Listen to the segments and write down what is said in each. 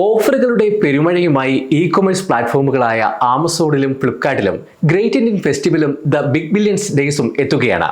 ഓഫറുകളുടെ പെരുമഴയുമായി E commerce പ്ലാറ്റ്ഫോമുകളായ ആമസോണിലും ഫ്ലിപ്കാർട്ടിലും ഗ്രേറ്റ് ഇന്ത്യൻ ഫെസ്റ്റിവലും ദ ബിഗ് ബില്യൻസ് ഡേയ്സും എത്തുകയാണ്.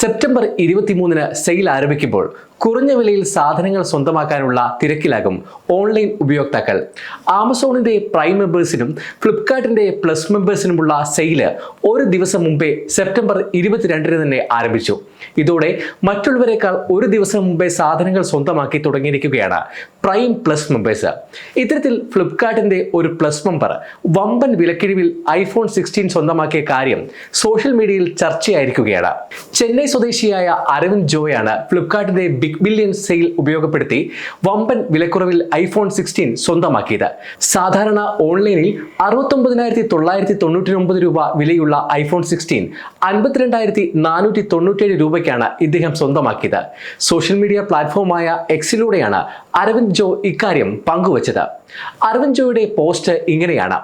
സെപ്റ്റംബർ ഇരുപത്തിമൂന്നിന് സെയിൽ ആരംഭിക്കുമ്പോൾ കുറഞ്ഞ വിലയിൽ സാധനങ്ങൾ സ്വന്തമാക്കാനുള്ള തിരക്കിലാകും ഓൺലൈൻ ഉപയോക്താക്കൾ. ആമസോണിന്റെ പ്രൈം മെമ്പേഴ്സിനും ഫ്ലിപ്കാർട്ടിന്റെ പ്ലസ് മെമ്പേഴ്സിനുമുള്ള സെയിൽ ഒരു ദിവസം മുമ്പേ സെപ്റ്റംബർ ഇരുപത്തിരണ്ടിന് തന്നെ ആരംഭിച്ചു. ഇതോടെ മറ്റുള്ളവരെക്കാൾ ഒരു ദിവസം മുമ്പേ സാധനങ്ങൾ സ്വന്തമാക്കി തുടങ്ങിയിരിക്കുകയാണ് പ്രൈം പ്ലസ് മെമ്പേഴ്സ്. ഇത്തരത്തിൽ ഫ്ലിപ്കാർട്ടിന്റെ ഒരു പ്ലസ് മെമ്പർ വമ്പൻ വിലക്കിഴിവിൽ ഐഫോൺ സിക്സ്റ്റീൻ സ്വന്തമാക്കിയ കാര്യം സോഷ്യൽ മീഡിയയിൽ ചർച്ചയായിരിക്കുകയാണ്. ചെന്നൈ സ്വദേശിയായ അരവിന്ദ് ജോയാണ് ഫ്ലിപ്കാർട്ടിന്റെ ബിഗ് ബില്യൺ സെയിൽ ഉപയോഗപ്പെടുത്തി വമ്പൻ വിലക്കുറവിൽ ഐഫോൺ സിക്സ്റ്റീൻ സ്വന്തമാക്കിയത്. സാധാരണ ഓൺലൈനിൽ അറുപത്തൊമ്പതിനായിരത്തി തൊള്ളായിരത്തി തൊണ്ണൂറ്റി ഒമ്പത് രൂപ വിലയുള്ള ഐഫോൺ സിക്സ്റ്റീൻ അൻപത്തിരണ്ടായിരത്തി നാനൂറ്റി തൊണ്ണൂറ്റേഴ് രൂപയ്ക്കാണ് ഇദ്ദേഹം സ്വന്തമാക്കിയത്. സോഷ്യൽ മീഡിയ പ്ലാറ്റ്ഫോമായ എക്സിലൂടെയാണ് അരവിന്ദ് ജോ ഇക്കാര്യം പങ്കുവച്ചത്. അരവിന്ദ് ജോയുടെ പോസ്റ്റ് ഇങ്ങനെയാണ്.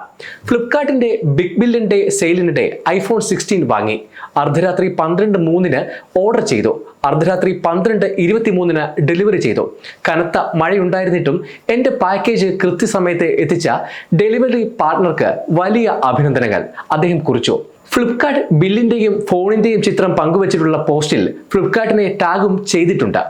ഫ്ലിപ്കാർട്ടിന്റെ ബിഗ് ബില്യൺ ഡേ സെയിലിനിടെ ഐഫോൺ സിക്സ്റ്റീൻ വാങ്ങി. അർദ്ധരാത്രി പന്ത്രണ്ട് മൂന്നിന് ഓർഡർ ചെയ്തു. അർദ്ധരാത്രി പന്ത്രണ്ട് ഇരുപത്തിമൂന്നിന് ഡെലിവറി ചെയ്തു. കനത്ത മഴയുണ്ടായിരുന്നിട്ടും എന്റെ പാക്കേജ് കൃത്യസമയത്ത് എത്തിച്ച ഡെലിവറി പാർട്ണർക്ക് വലിയ അഭിനന്ദനങ്ങൾ അദ്ദേഹം കുറിച്ചു. ഫ്ലിപ്കാർട്ട് ബില്ലിന്റെയും ഫോണിന്റെയും ചിത്രം പങ്കുവച്ചിട്ടുള്ള പോസ്റ്റിൽ ഫ്ലിപ്കാർട്ടിനെ ടാഗും ചെയ്തിട്ടുണ്ട്.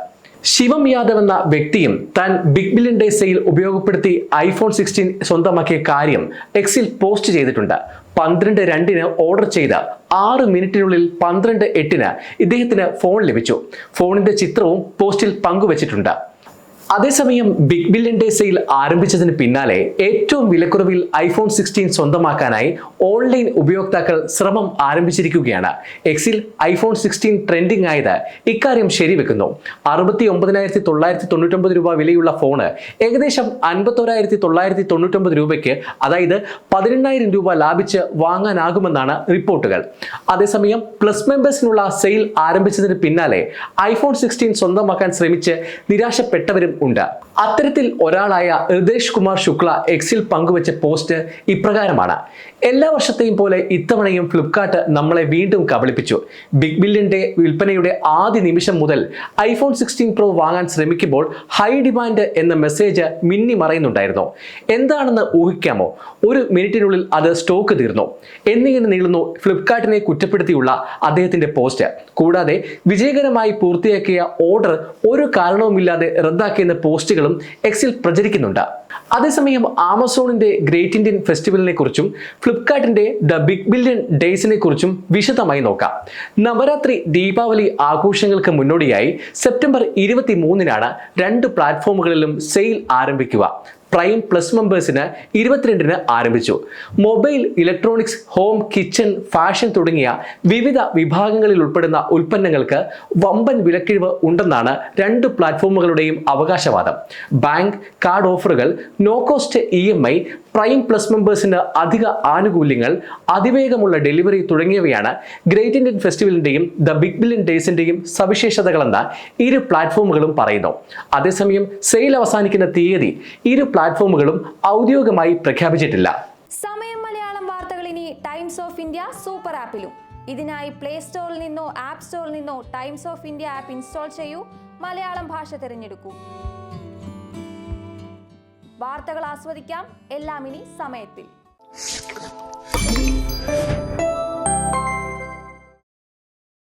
ശിവം യാദവ് എന്ന വ്യക്തിയും താൻ ബിഗ് ബില്യൺ ഡേ സെയിൽ ഉപയോഗപ്പെടുത്തി ഐഫോൺ സിക്സ്റ്റീൻ സ്വന്തമാക്കിയ കാര്യം എക്സിൽ പോസ്റ്റ് ചെയ്തിട്ടുണ്ട്. പന്ത്രണ്ട് രണ്ടിന് ഓർഡർ ചെയ്ത ആറ് മിനിറ്റിനുള്ളിൽ പന്ത്രണ്ട് എട്ടിന് ഇദ്ദേഹത്തിന് ഫോൺ ലഭിച്ചു. ഫോണിന്റെ ചിത്രവും പോസ്റ്റിൽ പങ്കുവച്ചിട്ടുണ്ട്. അതേസമയം ബിഗ് ബില്യൺ ഡേ സെയിൽ ആരംഭിച്ചതിന് പിന്നാലെ ഏറ്റവും വിലക്കുറവിൽ ഐഫോൺ സിക്സ്റ്റീൻ സ്വന്തമാക്കാനായി ഓൺലൈൻ ഉപയോക്താക്കൾ ശ്രമം ആരംഭിച്ചിരിക്കുകയാണ്. എക്സിൽ ഐഫോൺ സിക്സ്റ്റീൻ ട്രെൻഡിംഗ് ആയത് ഇക്കാര്യം ശരിവെക്കുന്നു. അറുപത്തി ഒമ്പതിനായിരത്തി തൊള്ളായിരത്തി തൊണ്ണൂറ്റൊമ്പത് രൂപ വിലയുള്ള ഫോണ് ഏകദേശം അൻപത്തോരായിരത്തി തൊള്ളായിരത്തി തൊണ്ണൂറ്റൊമ്പത് രൂപയ്ക്ക് അതായത് പതിനെണ്ണായിരം രൂപ ലാഭിച്ച് വാങ്ങാനാകുമെന്നാണ് റിപ്പോർട്ടുകൾ. അതേസമയം പ്ലസ് മെമ്പേഴ്സിനുള്ള സെയിൽ ആരംഭിച്ചതിന് പിന്നാലെ ഐഫോൺ സിക്സ്റ്റീൻ സ്വന്തമാക്കാൻ ശ്രമിച്ച് നിരാശപ്പെട്ടവരും ഉണ്ട്. അത്തരത്തിൽ ഒരാളായ ഹൃദേശ് കുമാർ ശുക്ല എക്സിൽ പങ്കുവച്ച പോസ്റ്റ് ഇപ്രകാരമാണ്. എല്ലാ വർഷത്തെയും പോലെ ഇത്തവണയും ഫ്ലിപ്കാർട്ട് നമ്മളെ വീണ്ടും കബളിപ്പിച്ചു. ബിഗ് ബില്യന്റെ വിൽപ്പനയുടെ ആദ്യ നിമിഷം മുതൽ ഐഫോൺ സിക്സ്റ്റീൻ പ്രോ വാങ്ങാൻ ശ്രമിക്കുമ്പോൾ ഹൈ ഡിമാൻഡ് എന്ന മെസ്സേജ് മിന്നി മറയുന്നുണ്ടായിരുന്നു. എന്താണെന്ന് ഊഹിക്കാമോ? ഒരു മിനിറ്റിനുള്ളിൽ അത് സ്റ്റോക്ക് തീർന്നു. എന്നിങ്ങനെ നീളുന്നു ഫ്ലിപ്കാർട്ടിനെ കുറ്റപ്പെടുത്തിയുള്ള അദ്ദേഹത്തിന്റെ പോസ്റ്റ്. കൂടാതെ വിജയകരമായി പൂർത്തിയാക്കിയ ഓർഡർ ഒരു കാരണവുമില്ലാതെ റദ്ദാക്കിയെന്ന പോസ്റ്റുകളും എക്സിൽ പ്രചരിക്കുന്നുണ്ട്. അതേസമയം ആമസോണിന്റെ ഗ്രേറ്റ് ഇന്ത്യൻ ഫെസ്റ്റിവലിനെ കുറിച്ചും ഫ്ലിപ്കാർട്ടിന്റെ ദ ബിഗ് ബില്യൺ ഡേയ്സിനെ കുറിച്ചും വിശദമായി നോക്കാം. നവരാത്രി ദീപാവലി ആഘോഷങ്ങൾക്ക് മുന്നോടിയായി സെപ്റ്റംബർ ഇരുപത്തി മൂന്നിനാണ് രണ്ട് പ്ലാറ്റ്ഫോമുകളിലും സെയിൽ ആരംഭിക്കുക. പ്രൈം പ്ലസ് മെമ്പേഴ്സിന് ഇരുപത്തിരണ്ടിന് ആരംഭിച്ചു. Mobile electronics home kitchen fashion തുടങ്ങിയ വിവിധ വിഭാഗങ്ങളിൽ ഉൾപ്പെടുന്ന ഉൽപ്പന്നങ്ങൾക്ക് വമ്പൻ വിലക്കിഴിവ് ഉണ്ടെന്നാണ് രണ്ട് പ്ലാറ്റ്ഫോമുകളുടെയും അവകാശവാദം. ബാങ്ക് കാർഡ് ഓഫറുകൾ no cost E M I prime plus മെമ്പേഴ്സിന് അധിക ആനുകൂല്യങ്ങൾ അതിവേഗമുള്ള ഡെലിവറി തുടങ്ങിയവയാണ് ഗ്രേറ്റ് ഇന്ത്യൻ ഫെസ്റ്റിവലിന്റെയും ദ ബിഗ് ബില്യൺ ഡേയ്സിന്റെയും സവിശേഷതകളെന്ന് ഇരു പ്ലാറ്റ്ഫോമുകളും പറയുന്നു. അതേസമയം സെയിൽ അവസാനിക്കുന്ന തീയതി ഇരു പ്ലാറ്റ്ഫോമുകളും ഔദ്യോഗികമായി പ്രഖ്യാപിച്ചിട്ടില്ല. സമയം മലയാളം വാർത്തകൾ ഇനി ടൈംസ് ഓഫ് ഇന്ത്യ സൂപ്പർ ആപ്പിലും. ഇതിനായി പ്ലേ സ്റ്റോറിൽ നിന്നോ ആപ്പ് സ്റ്റോറിൽ നിന്നോ Times of India app install ചെയ്യൂ. മലയാളം ഭാഷ തിരഞ്ഞെടുക്കൂ. വാർത്തകൾ ആസ്വദിക്കാം. എല്ലാം ഇനി സമയത്തിൽ.